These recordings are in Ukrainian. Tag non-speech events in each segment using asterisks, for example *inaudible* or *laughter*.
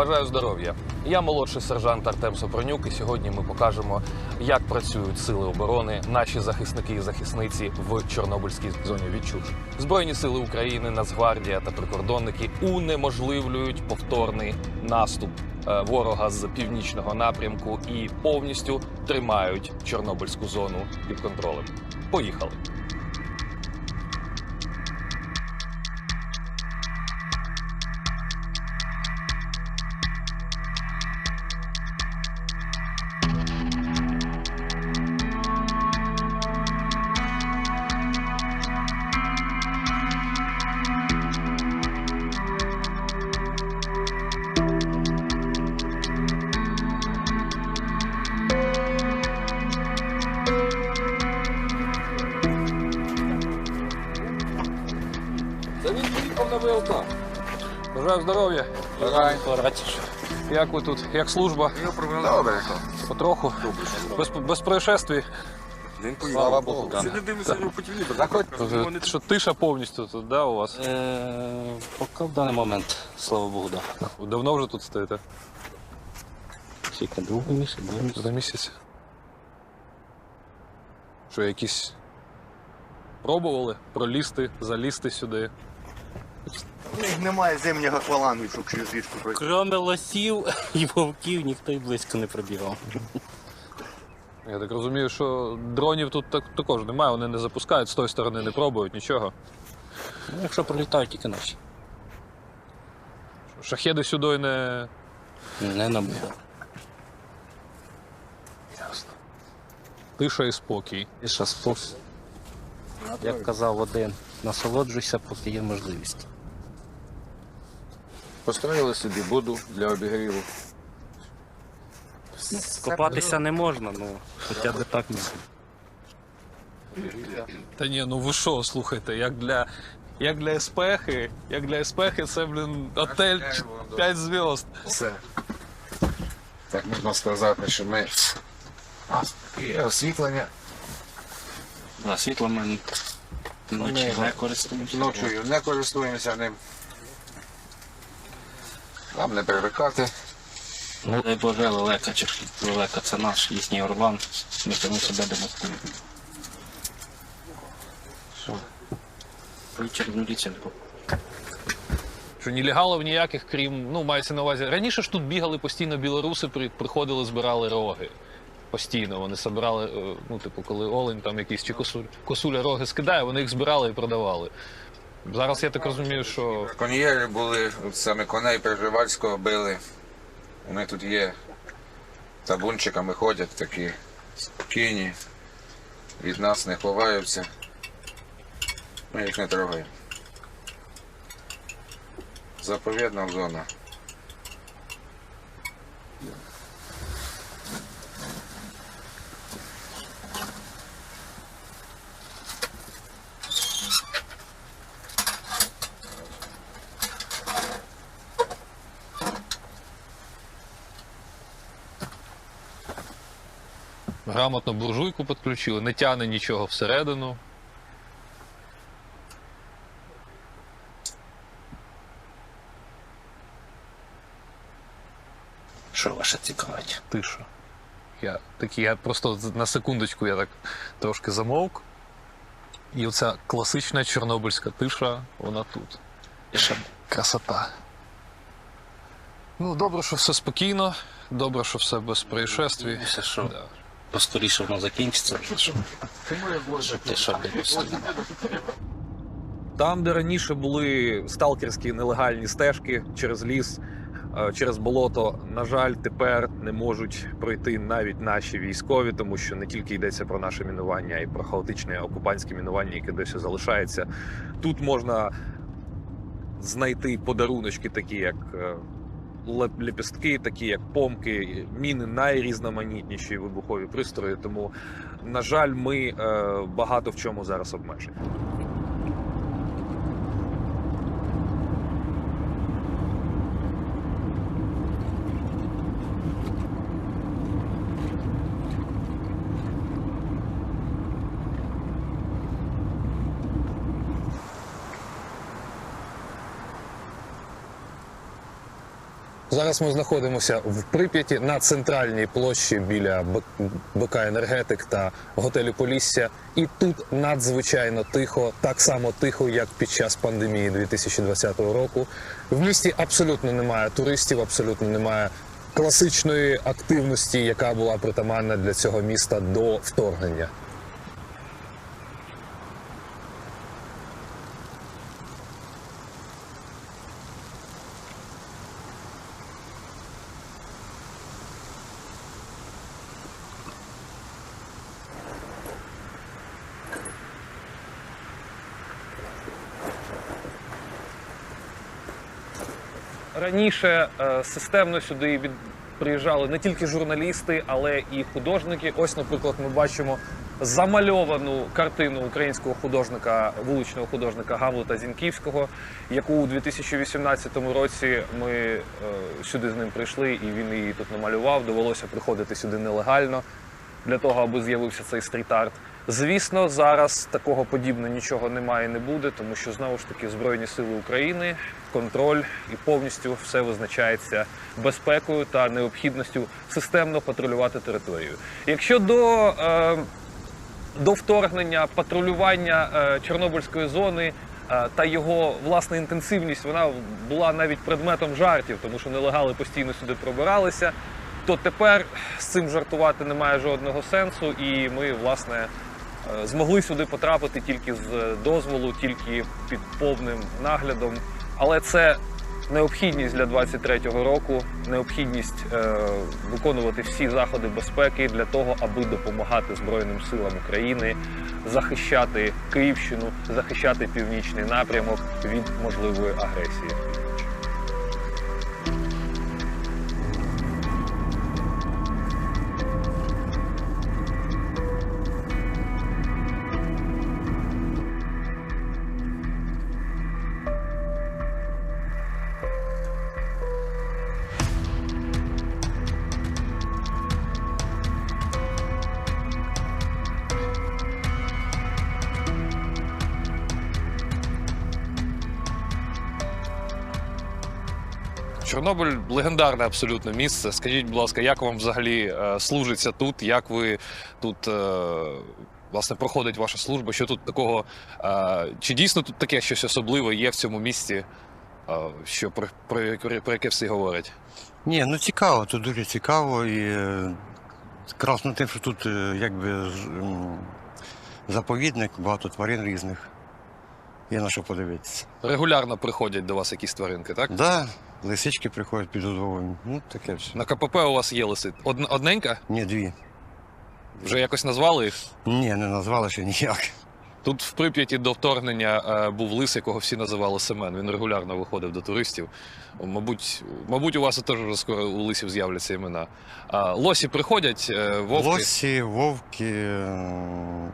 Бажаю здоров'я. Я молодший сержант Артем Сопронюк, і сьогодні ми покажемо, як працюють сили оборони, наші захисники і захисниці в Чорнобильській зоні відчуж. Збройні сили України, Нацгвардія та прикордонники унеможливлюють повторний наступ е, ворога з північного напрямку і повністю тримають Чорнобильську зону під контролем. Поїхали. Бажаю здоров'я. Як ви тут? Як служба? Добре. Потроху. Без, без происшествий. Він Слава Богу. Сьогодні дивлюся його по телевізору. Заходь. Що тиша повністю тут, да, у вас? Е, поки в даний момент, слава Богу, да. Давно вже тут стоїте? Тільки другий місяць, другий місяць. За місяць. Що, якісь пробували пролізти, залізти сюди? У них немає зимнього аквалангу, щоб через річку пройти. Кроме лосів *laughs* і вовків ніхто й близько не пробігав. Я так розумію, що дронів тут так, також немає, вони не запускають, з тої сторони не пробують нічого. Ну, якщо пролітають, тільки наші. Шахеди сюди не. Не набуде. Ясно. Тиша і спокій. І спос. Як казав один, насолоджуйся, поки є можливість. Построїли собі буду для обігріву. Копатися не можна, ну хоча б так не. Та ні, ну ви що, слухайте, як для. Як для еспехи, як для еспехи, це, блін, отель 5 зв'язд. Все. Так можна сказати, що ми є освітлення. Ночі не користуємося. Ночою не користуємося ним. Нам не привикати. Ну, дай Боже, лелека, чи лелека це наш їхній Орлан. Ми тому себе демонструємо. Що? Міліція не був. Що нелегалів ніяких, крім, ну, мається на увазі. Раніше ж тут бігали постійно білоруси, приходили, збирали роги. Постійно вони збирали, е, ну, типу, коли олень там якийсь чи косуль, косуля роги скидає, вони їх збирали і продавали. Зараз я так розумію, що Кон'єри були, саме коней Приживальського били. Вони тут є. Табунчиками ходять такі спокійні. Від нас не ховаються. Ми їх не трогаємо. Заповідна зона. Грамотно буржуйку підключили, не тягне нічого всередину. Що ваше цікавить? Тиша. Я такий, я просто на секундочку я так трошки замовк. І оця класична чорнобильська тиша, вона тут. І? Красота. Ну, добре, що все спокійно, добре, що все без происшествій. Все, що Да. Поскоріше воно закінчиться. Ти що, Там, де раніше були сталкерські нелегальні стежки через ліс, е, через болото, на жаль, тепер не можуть пройти навіть наші військові, тому що не тільки йдеться про наше мінування, а й про хаотичне окупантське мінування, яке досі залишається. Тут можна знайти подаруночки, такі як е, лепістки, такі як помки, міни найрізноманітніші вибухові пристрої. Тому, на жаль, ми е, багато в чому зараз обмежені. Зараз ми знаходимося в Прип'яті на центральній площі біля БК Енергетик та готелю Полісся. І тут надзвичайно тихо, так само тихо, як під час пандемії 2020 року. В місті абсолютно немає туристів, абсолютно немає класичної активності, яка була притаманна для цього міста до вторгнення. Раніше е, системно сюди приїжджали не тільки журналісти, але і художники. Ось, наприклад, ми бачимо замальовану картину українського художника, вуличного художника Гамлета Зінківського, яку у 2018 році ми е, сюди з ним прийшли, і він її тут намалював. Довелося приходити сюди нелегально для того, аби з'явився цей стріт-арт. Звісно, зараз такого подібного нічого немає і не буде, тому що знову ж таки Збройні Сили України, контроль і повністю все визначається безпекою та необхідністю системно патрулювати територію. Якщо до, е, до вторгнення патрулювання е, Чорнобильської зони е, та його власна інтенсивність вона була навіть предметом жартів, тому що нелегали постійно сюди пробиралися то тепер з цим жартувати немає жодного сенсу, і ми, власне, е, змогли сюди потрапити тільки з дозволу, тільки під повним наглядом. Але це необхідність для 23-го року, необхідність е, виконувати всі заходи безпеки для того, аби допомагати Збройним силам України захищати Київщину, захищати північний напрямок від можливої агресії. Чорнобиль легендарне абсолютно місце. Скажіть, будь ласка, як вам взагалі е, служиться тут? Як ви тут е, власне проходить ваша служба? Що тут такого? Е, чи дійсно тут таке щось особливе є в цьому місті, е, що про, про, про яке всі говорять? Ні, ну цікаво, тут дуже цікаво і красно тим, що тут якби заповідник, багато тварин різних. Є на що подивитися. Регулярно приходять до вас якісь тваринки, так? Да, лисички приходять під удоволення. Ну, таке все. На КПП у вас є лиси. Одн- одненька? Ні, дві. Вже якось назвали їх? Ні, не назвали ще ніяк. Тут в Прип'яті до вторгнення е, був лис, якого всі називали Семен. Він регулярно виходив до туристів. Мабуть, мабуть, у вас теж вже скоро у лисів з'являться імена. А, лосі приходять, е, вовки. Лосі, вовки, е,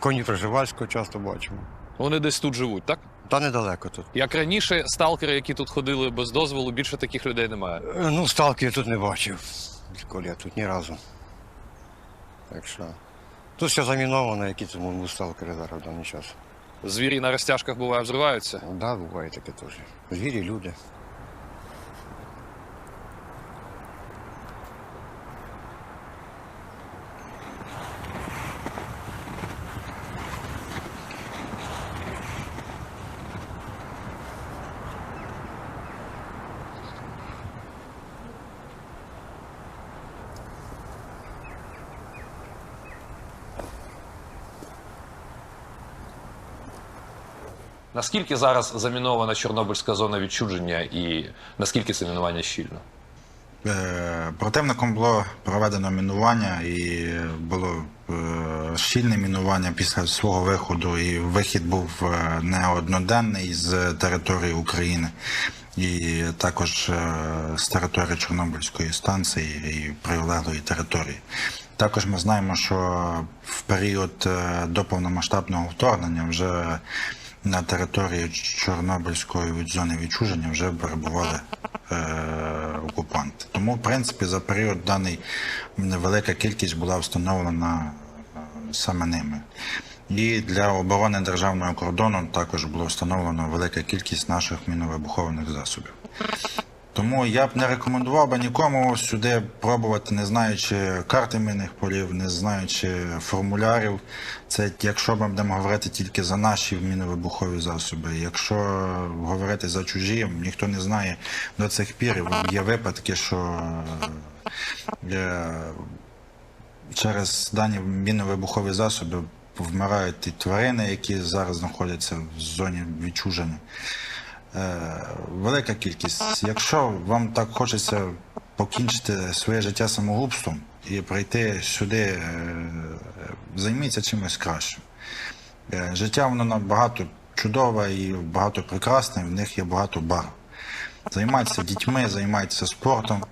коні Приживальського часто бачимо. Вони десь тут живуть, так? Та недалеко тут. Як раніше, сталкери, які тут ходили без дозволу, більше таких людей немає. Е, Ну, сталки я тут не бачив. Коли я тут ні разу. Так що. Тут все заміновано, які тут можуть бути сталкери зараз в даний час. Звірі на розтяжках буває взриваються. Так, да, буває таке теж. Звірі, люди. Наскільки зараз замінована Чорнобильська зона відчудження і наскільки це мінування щільно? Е, Противником було проведено мінування і було е, щільне мінування після свого виходу. І вихід був е, не одноденний з території України, і також з території Чорнобильської станції і прилеглої території. Також ми знаємо, що в період до повномасштабного вторгнення вже на території Чорнобильської зони відчуження вже перебували е, окупанти. Тому, в принципі, за період даний невелика кількість була встановлена е, саме ними. І для оборони державного кордону також було встановлено велика кількість наших міновибухованих засобів. Тому я б не рекомендував би нікому сюди пробувати, не знаючи карти мінних полів, не знаючи формулярів. Це якщо ми будемо говорити тільки за наші міновибухові засоби. Якщо говорити за чужі, ніхто не знає до цих пір. Є випадки, що е, через дані міновибухові засоби вмирають і тварини, які зараз знаходяться в зоні відчуження. Е, велика кількість. Якщо вам так хочеться покінчити своє життя самогубством і прийти сюди, е, займіться чимось кращим. Е, Життя воно набагато чудове і багато прекрасне, в них є багато барв. Займайтеся дітьми, займайтеся спортом.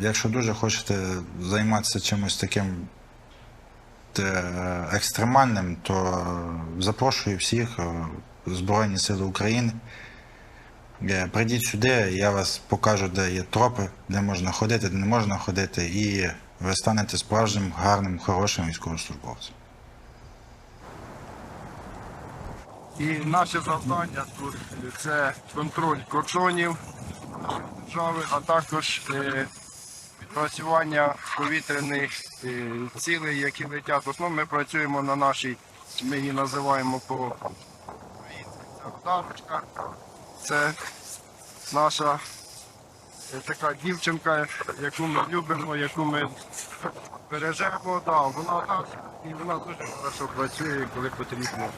Якщо дуже хочете займатися чимось таким екстремальним, то запрошую всіх Збройні Сили України. Е, Прийдіть сюди, я вас покажу, де є тропи, де можна ходити, де не можна ходити, і ви станете справжнім, гарним, хорошим військовослужбовцем. І наше завдання тут це контроль кордонів держави, а також е, відпрацювання повітряних е, цілей, які летять. В ми працюємо на нашій, ми її називаємо по це. Це наша е, така дівчинка, яку ми любимо, яку ми бережемо. Да, вона так, і вона дуже хорошо працює, коли потрібно.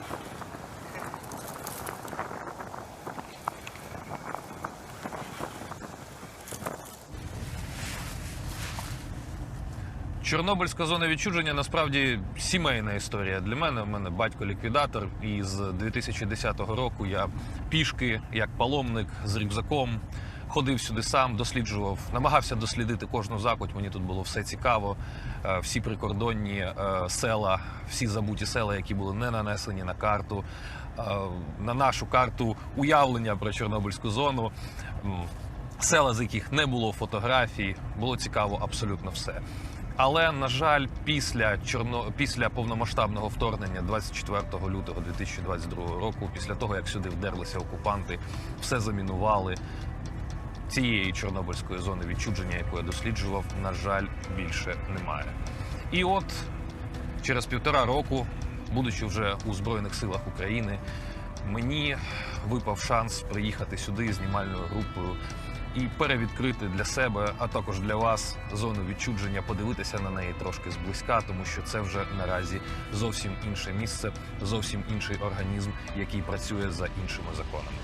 Чорнобильська зона відчуження насправді сімейна історія для мене. У мене батько ліквідатор, і з 2010 року я пішки, як паломник з рюкзаком, ходив сюди сам, досліджував, намагався дослідити кожну закуть. Мені тут було все цікаво. Е, Всі прикордонні е, села, всі забуті села, які були не нанесені на карту. Е, На нашу карту уявлення про Чорнобильську зону. Села, з яких не було фотографій, було цікаво абсолютно все. Але на жаль, після чорно після повномасштабного вторгнення 24 лютого 2022 року, після того як сюди вдерлися окупанти, все замінували. Цієї чорнобильської зони відчудження, яку я досліджував, на жаль, більше немає. І от через півтора року, будучи вже у Збройних силах України, мені випав шанс приїхати сюди знімальною групою і перевідкрити для себе, а також для вас зону відчудження, подивитися на неї трошки зблизька, тому що це вже наразі зовсім інше місце, зовсім інший організм, який працює за іншими законами.